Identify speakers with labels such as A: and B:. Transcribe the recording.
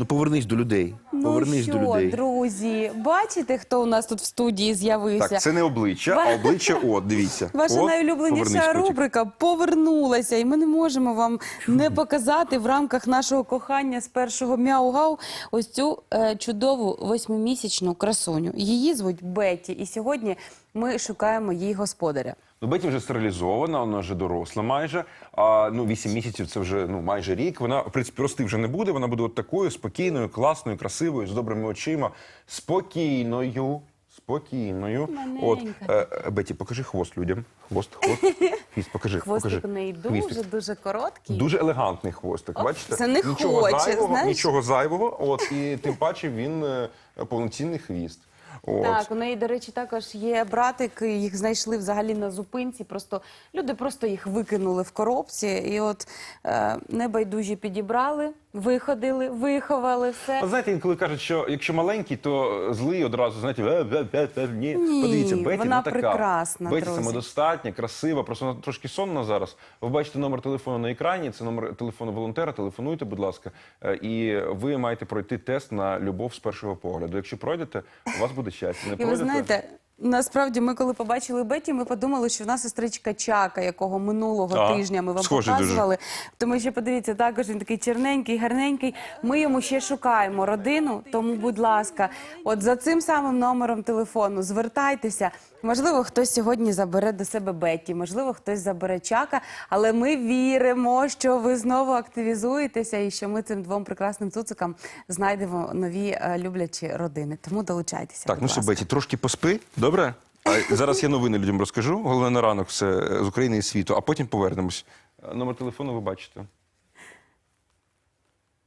A: Ну повернись до людей. Повернись
B: ну
A: до людей.
B: друзі, бачите, хто у нас тут в студії з'явився?
A: Так, це не обличчя, а обличчя, от, дивіться.
B: Ваша найулюбленіша
A: повернись,
B: рубрика повернулася, і ми не можемо вам не показати в рамках нашого кохання з першого мяу-гау ось цю е, чудову восьмимісячну красуню. Її звуть Бетті, і сьогодні ми шукаємо її господаря.
C: Ну, Беті вже стерилізована, вона вже доросла майже. А ну, 8 місяців це вже ну майже рік. Вона, в принципі, рости вже не буде. Вона буде от такою спокійною, класною, красивою, з добрими очима, спокійною. Спокійною. От е, е, Беті, покажи хвост людям. Хвост, хвост. Хвіст, покажи.
B: Хвостик
C: покажи.
B: у неї
C: Хвістик.
B: дуже дуже короткий.
C: Дуже елегантний хвостик. Бачите?
B: це не
C: нічого
B: хоче,
C: зайвого,
B: знаєш?
C: нічого зайвого. От і тим паче він е, повноцінний хвіст. От.
B: Так, у неї, до речі, також є братик. Їх знайшли взагалі на зупинці. Просто люди просто їх викинули в коробці, і от е, небайдужі підібрали, виходили, виховали все.
C: А знаєте, інколи кажуть, що якщо маленький, то злий одразу, знаєте, «Е, е, е, е, ні.
B: Ні,
C: Подивіться, Беті
B: вона
C: не така.
B: прекрасна,
C: Беті
B: друзі.
C: самодостатня, красива, просто вона трошки сонна зараз. Ви бачите номер телефону на екрані, це номер телефону волонтера, телефонуйте, будь ласка. Е, І ви маєте пройти тест на любов з першого погляду. Якщо пройдете, у вас буде щастя. Не
B: І ви
C: пройдете,
B: знаєте, насправді ми, коли побачили Беті, ми подумали, що в нас сестричка Чака, якого минулого
C: А,
B: тижня ми вам
C: схожий дуже.
B: показували. Тому що подивіться, також він такий черненький, гарненький. Ми йому ще шукаємо родину. Тому, будь ласка, от за цим самим номером телефону звертайтеся. Можливо, хтось сьогодні забере до себе Бетті, можливо, хтось забере Чака, але ми віримо, що ви знову активізуєтеся і що ми цим двом прекрасним цуцикам знайдемо нові е, люблячі родини. Тому долучайтеся.
A: Так,
B: будь
A: ну що. Беті, трошки поспи, добре? А зараз я новини людям розкажу. Головне на ранок все з України і світу, а потім повернемось.
C: Номер телефону ви бачите.